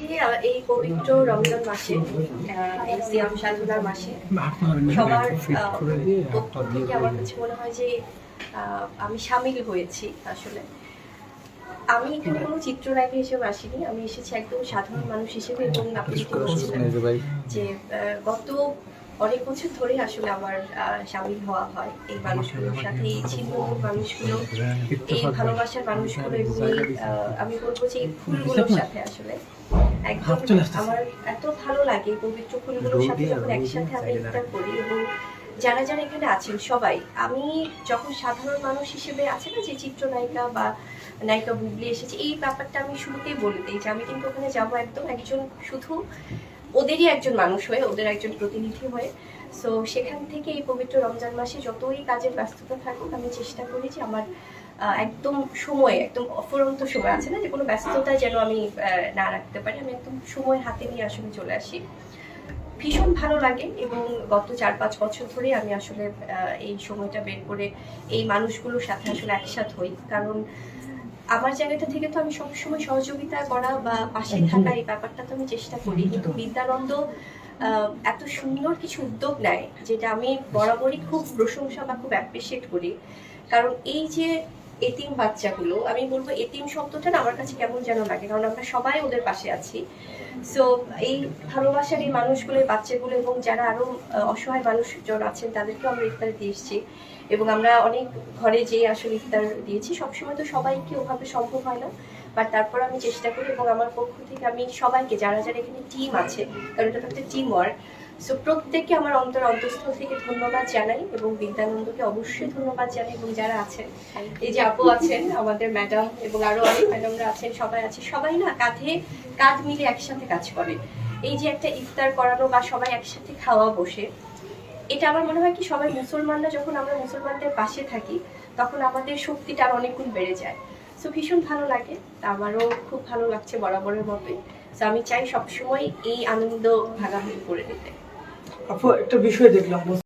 আজকে এই পবিত্র রমজান মাসে এই সিয়াম সাধনার মাসে সবার পক্ষ থেকে আমার কাছে মনে হয় যে আমি সামিল হয়েছি আসলে। আমি এখানে কোনো চিত্রনায়িকা হিসেবে আসিনি আমি এসেছি একদম সাধারণ মানুষ হিসেবে এবং আপনি যে গত অনেক বছর ধরে আসলে আমার সামিল হওয়া হয় এই মানুষগুলোর সাথে এই ছিন্ন মানুষগুলো এই ভালোবাসার মানুষগুলো এবং আমি বলব যে এই ফুলগুলোর সাথে আসলে। একদম আমার এত ভালো লাগে পবিত্র ফুলগুলোর সাথে যখন একসাথে আমি ইফতার করি এবং যারা যারা এখানে আছেন সবাই আমি যখন সাধারণ মানুষ হিসেবে আছে না যে চিত্রনায়িকা বা নায়িকা বুবলি এসেছে এই ব্যাপারটা আমি শুরুতেই বলে দিই যে আমি কিন্তু ওখানে যাব একদম একজন শুধু ওদেরই একজন মানুষ হয়ে, ওদের একজন প্রতিনিধি হয়ে। সো সেখান থেকে এই পবিত্র রমজান মাসে যতই কাজের ব্যস্ততা থাকুক, আমি চেষ্টা করি যে আমার একদম সময়, একদম অফুরন্ত সময় আছে না, যে কোনো ব্যস্ততা যেন আমি না রাখতে পারি, আমি একদম সময় হাতে নিয়ে আসলে চলে আসি। ভীষণ ভালো লাগে এবং গত চার পাঁচ বছর ধরে আমি আসলে এই সময়টা বের করে এই মানুষগুলোর সাথে আসলে একসাথ হই। কারণ আমার জায়গাটা থেকে তো আমি সবসময় সহযোগিতা করা বা পাশে থাকা এই ব্যাপারটা তো আমি চেষ্টা করি। কিন্তু বিদ্যানন্দ এত সুন্দর কিছু উদ্যোগ নেয় যেটা আমি বরাবরই খুব প্রশংসা বা খুব অ্যাপ্রিসিয়েট করি। কারণ এই যে এতিম বাচ্চাগুলো আমি বলব এতিম শব্দটা না আমার কাছে কেমন যেন লাগে কারণ আমরা সবাই ওদের পাশে আছি। সো এই ভালোবাসার এই মানুষগুলো বাচ্চাগুলো এবং যারা আরও আহ, অসহায় মানুষজন আছেন তাদেরকে আমরা ইফতার দিয়ে এসেছি। এবং আমরা অনেক ঘরে যেয়ে আসলে ইফতার দিয়েছি। সবসময় তো সবাইকে ওভাবে সম্ভব হয় না বাট তারপর আমি চেষ্টা করি এবং আমার পক্ষ থেকে আমি সবাইকে যারা যারা এখানে টিম আছে কারণ এটা তো একটা টিম ওয়ার্ক সো প্রত্যেককে আমার অন্তর অন্তঃস্থল থেকে ধন্যবাদ জানাই এবং বিদ্যানন্দকে অবশ্যই ধন্যবাদ জানাই এবং যারা আছেন এই যে আপু আছেন আমাদের ম্যাডাম এবং আরও অনেক ম্যাডামরা আছেন সবাই আছে সবাই না কাঁধে কাঁধ মিলে একসাথে কাজ করে। এই যে একটা ইফতার করানো বা সবাই একসাথে খাওয়া বসে এটা আমার মনে হয় কি সবাই মুসলমানরা যখন আমরা মুসলমানদের পাশে থাকি তখন আমাদের শক্তিটা আর অনেক গুণ বেড়ে যায়। সো ভীষণ ভালো লাগে তা আমারও খুব ভালো লাগছে বরাবরের মতোই। সো আমি চাই সবসময় এই আনন্দ ভাগাভাগি করে নিতে আপু একটা বিষয় দেখলাম